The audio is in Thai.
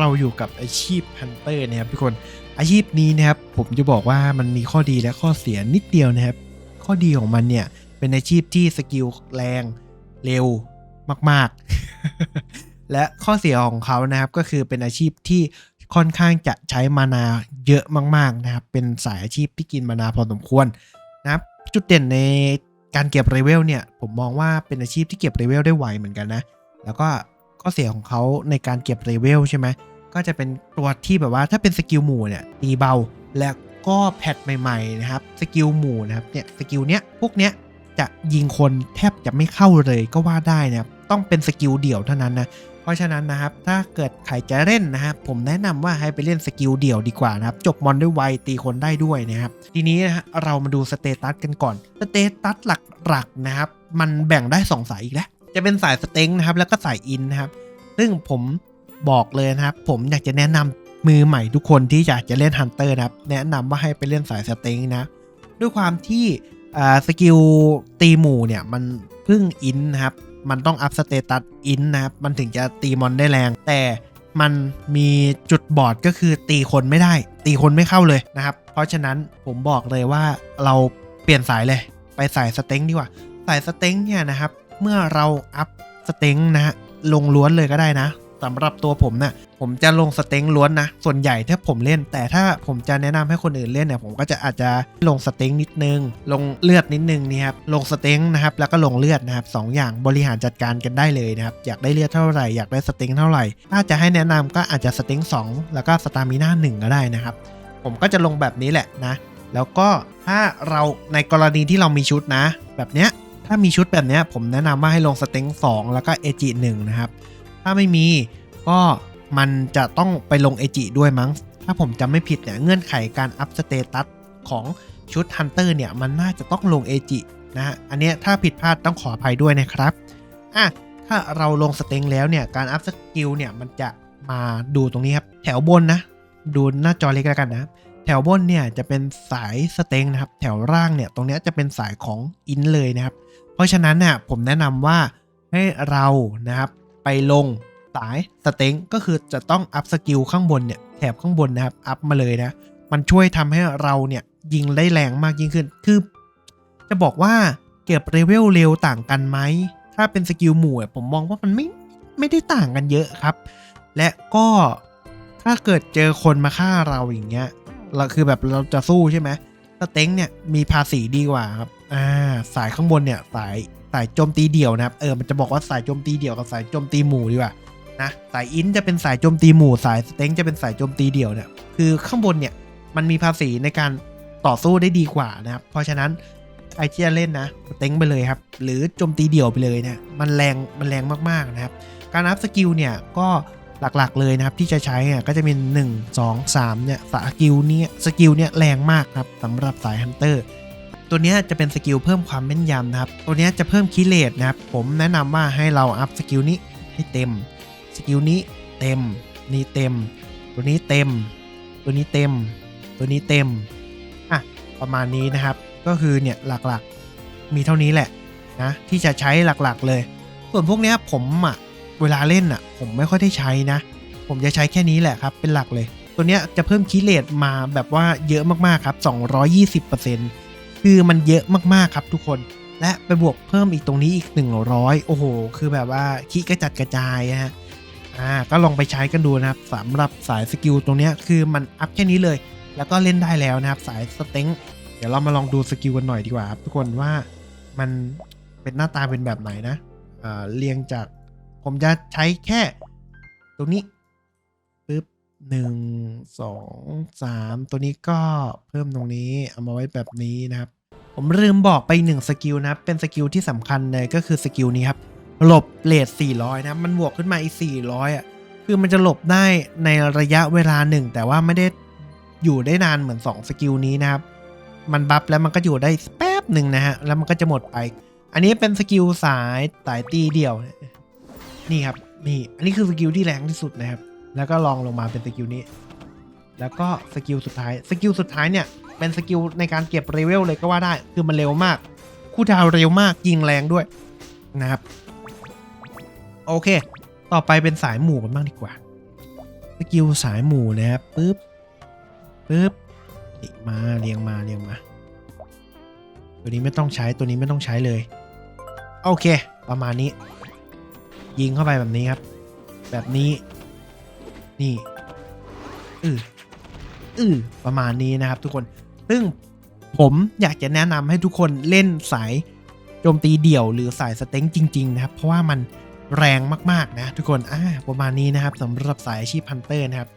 เราอยู่กับอาชีพฮันเตอร์นะครับทุกคนอาชีพนี้นะครับผมจะบอกว่ามันมีข้อดีและข้อเสียนิดเดียวนะครับ ข้อดีของมันเนี่ยเป็นอาชีพที่สกิลแรงเร็วมากๆ และข้อเสียของเขานะครับก็คือเป็นอาชีพที่ค่อนข้างจะใช้มานาเยอะมากๆนะครับ เป็นสายอาชีพที่กินมานาพอสมควรนะครับจุดเด่นในการเก็บเลเวลเนี่ยผมมองว่าเป็นอาชีพที่เก็บเลเวลได้ไวเหมือนกันนะ แล้วก็ข้อเสียของเขาในการเก็บเลเวลใช่ไหม ก็จะเป็นตัวที่แบบว่าถ้าเป็นสกิลหมู่เนี่ยตีเบา และก็แพทใหม่ๆนะครับสกิลหมู่นะครับเนี่ยสกิลเนี้ยพวกเนี้ยจะยิงคนแทบจะไม่เข้าเลยก็ว่าได้นะครับต้องเป็นสกิลเดี่ยวเท่านั้นนะเพราะฉะนั้นนะครับถ้าเกิดใครจะเล่นนะครับผมแนะนำว่าให้ไปเล่นสกิลเดี่ยวดีกว่านะครับจบมอนด้วยไวตีคนได้ด้วยนะครับทีนี้นะฮะเรามาดูสเตตัสกันก่อนสเตตัสหลักๆนะครับมันแบ่งได้สองสายอีกแล้วจะเป็นสายสเต็งนะครับแล้วก็สายอินนะครับซึ่งผม บอกเลยนะครับ ผมอยากจะแนะนำมือใหม่ทุกคนที่อยากจะเล่นฮันเตอร์นะครับ แนะนำว่าให้ไปเล่นสายสเต็งนะ ด้วยความที่สกิลตีหมู่เนี่ย มันเพิ่งอินนะครับ มันต้องอัพสเตตัสอินนะครับ มันถึงจะตีมอนได้แรง แต่มันมีจุดบอดก็คือตีคนไม่ได้ ตีคนไม่เข้าเลยนะครับ เพราะฉะนั้นผมบอกเลยว่าเราเปลี่ยนสายเลย ไปสายสเต็งดีกว่า สายสเต็งเนี่ยนะครับ เมื่อเราอัพสเต็งนะฮะลงล้วนเลยก็ได้นะ สำหรับตัวผมเนะ่ะผมจะลงสเต็งล้วนนะ ส่วนใหญ่ถ้าผมเล่น แต่ถ้าผมจะแนะนำให้คนอื่นเล่นเนี่ยผมก็จะอาจจะลงสเต็งนิดนึง ลงเลือดนิดนึงนี่ครับลงสเต็งนะครับแล้วก็ลงเลือดนะครับสองอย่างบริหารจัดการกันได้เลยนะครับอยากได้เลือดเท่าไหร่อยากได้สเต็งเท่าไหร่ ถ้าจะให้แนะนำก็อาจจะสเต็ง2 แล้วก็สตามิน่าหนึ่งก็ได้นะครับ ผมก็จะลงแบบนี้แหละนะ แล้วก็ถ้าเราในกรณีที่เรามีชุดนะ แบบเนี้ยถ้ามีชุดแบบเนี้ยผมแนะนำว่าให้ลงสเต็ง2แล้วก็เอจิหนึ่งนะครับ ถ้าไม่มีก็มันจะต้องไปลงเอจิด้วยมั้ง ถ้าผมจำไม่ผิดเนี่ยเงื่อนไขการอัพสเตตัสของชุดฮันเตอร์เนี่ยมันน่าจะต้องลงเอจินะฮะ อันเนี้ยถ้าผิดพลาดต้องขออภัยด้วยนะครับ อะ ถ้าเราลงสเต็งแล้วเนี่ย การอัพสกิลเนี่ยมันจะมาดูตรงนี้ครับ แถวบนนะ ดูหน้าจอเล็กแล้วกันนะ แถวบนเนี่ยจะเป็นสายสเต็งนะครับ แถวล่างเนี่ยตรงนี้จะเป็นสายของอินเลยนะครับ เพราะฉะนั้นเนี่ยผมแนะนำว่าให้เรานะครับไปลง สายสเต็งก็คือจะต้องอัพสกิลข้างบนเนี่ยแถบข้างบนนะครับ อัพมาเลยนะ มันช่วยทำให้เราเนี่ยยิงได้แรงมากยิ่งขึ้น คือจะบอกว่าเก็บเลเวลเร็วต่างกันไหม ถ้าเป็นสกิลหมู่ผมมองว่ามันไม่ไม่ได้ต่างกันเยอะครับ และก็ถ้าเกิดเจอคนมาฆ่าเราอย่างเงี้ยเราคือแบบเราจะสู้ใช่ไหมสเต็งเนี่ยมีภาษีดีกว่าครับอ่าสายข้างบนเนี่ยสายสายโจมตีเดี่ยวนะครับ เออ มันจะบอกว่าสายโจมตีเดี่ยวกับสายโจมตีหมู่ดีกว่า นะสายอินจะเป็นสายโจมตีหมู่สายสเต็งจะเป็นสายโจมตีเดี่ยวเนี่ยคือข้างบนเนี่ยมันมีภาษีในการต่อสู้ได้ดีกว่านะครับ เพราะฉะนั้นใครที่จะเล่นนะสเต็งไปเลยครับ หรือโจมตีเดี่ยวไปเลยเนี่ยมันแรงมันแรงมากๆนะครับ การอัพสกิลเนี่ยก็หลักๆเลยนะครับที่จะใช้เนี่ยก็จะเป็น 1 2 3เนี่ยสกิลเนี้สกิลเนี่ยแรงมากครับสำหรับสายฮันเตอร์ตัวเนี้ยจะเป็นสกิลเพิ่มความแม่นยำนะครับ ตัวเนี้ยจะเพิ่มคิเลตนะครับ ผมแนะนำว่าให้เราอัพสกิลนี้ให้เต็ม สกิลนี้เต็ม นี่เต็ม ตัวนี้เต็ม ตัวนี้เต็ม ตัวนี้เต็ม อะ ประมาณนี้นะครับ ก็คือเนี่ยหลักๆ มีเท่านี้แหละนะที่จะใช้หลักๆเลย ส่วนพวกเนี้ยผมอะเวลาเล่นอะ ผมไม่ค่อยได้ใช้นะ ผมจะใช้แค่นี้แหละครับ เป็นหลักเลย ตัวเนี้ยจะเพิ่มคิเลตมาแบบว่าเยอะมากๆครับ 220%คือมันเยอะมากๆครับทุกคนและไปบวกเพิ่มอีกตรงนี้อีก 100 โอ้โห คือแบบว่าคิกระจัดกระจายนะฮะ อ่าก็ลองไปใช้กันดูนะครับสำหรับสายสกิลตรงนี้คือมันอัพแค่นี้เลย แล้วก็เล่นได้แล้วนะครับสายสเต็งเดี๋ยวเรามาลองดูสกิลกันหน่อยดีกว่าครับทุกคนว่ามันเป็นหน้าตาเป็นแบบไหนนะอ่าเรียงจากผมจะใช้แค่ตรงนี้ปึ๊บหนึ่งสองสามตัวนี้ก็เพิ่มตรงนี้เอามาไว้แบบนี้นะครับ ผมลืมบอกไปหนึ่งสกิลนะครับเป็นสกิลที่สำคัญเลยก็คือสกิลนี้ครับ หลบเลท400 นะ มันบวกขึ้นมาอีก 400 อะ คือมันจะหลบได้ในระยะเวลาหนึ่ง แต่ว่าไม่ได้อยู่ได้นานเหมือน 2 สกิลนี้นะครับ มันบัฟแล้วมันก็อยู่ได้แป๊บหนึ่งนะฮะ แล้วมันก็จะหมดไป อันนี้เป็นสกิลสายสายตีเดี่ยว นี่ครับ นี่ อันนี้คือสกิลที่แรงที่สุดนะครับ แล้วก็ลองลงมาเป็นสกิลนี้ แล้วก็สกิลสุดท้าย สกิลสุดท้ายเนี่ย เป็นสกิลในการเก็บเลเวลเลยก็ว่าได้ คือมันเร็วมาก คู่ดาวเร็วมาก ยิงแรงด้วยนะครับ โอเค ต่อไปเป็นสายหมู่กันบ้างดีกว่า สกิลสายหมู่นะครับปึ๊บปึ๊บมาเรียงมาเรียงมา ตัวนี้ไม่ต้องใช้ตัวนี้ไม่ต้องใช้เลย โอเค ประมาณนี้ ยิงเข้าไปแบบนี้ครับ แบบนี้ นี่อืออือประมาณนี้นะครับทุกคน ซึ่งผมอยากจะแนะนำให้ทุกคนเล่นสายโจมตีเดี่ยวหรือสายสเต็งจริง ๆ นะครับ เพราะว่ามัน แรงมากๆนะทุกคนอ่าประมาณนี้นะครับสำหรับสายอาชีพพันเตอร์นะครับ